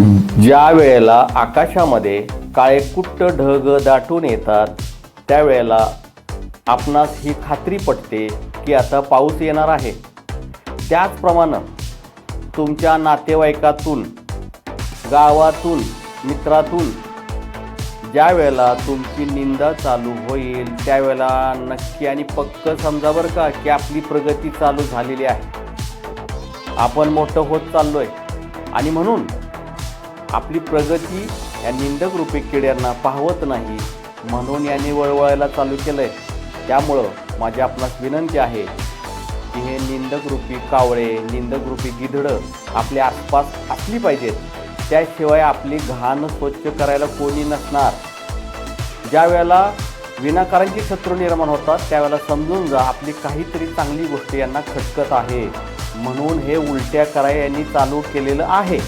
ज्या वेळेला आकाशामध्ये काळे कुट्ट ढग दाटून येतात त्यावेळेला आपणास ही खात्री पटते की आता पाऊस येणार आहे. त्याचप्रमाणे तुमच्या नातेवाईकातून गावातून मित्रातून ज्या वेळेला तुमची निंदा चालू होईल त्यावेळेला नक्की आणि पक्क समजा बरं का की आपली प्रगती चालू झालेली आहे. आपण मोठं होत चाललो आहे आणि म्हणून आपली प्रगती या निंदक रूपे किड्यांना पाहवत नाही म्हणून यांनी वळवळायला चालू केलं आहे त्यामुळं माझी आपणास विनंती आहे की हे निंदक रूपी कावळे निंदक रूपी गिधडं आपल्या आसपास असली पाहिजेत. त्याशिवाय आपली घाण स्वच्छ करायला कोणी नसणार. ज्या वेळेला विनाकारांची शत्रू निर्माण होतात त्यावेळेला समजून जा आपली काहीतरी चांगली गोष्ट यांना खटकत आहे. म्हणून हे उलट्या कराय यांनी चालू केलेलं आहे.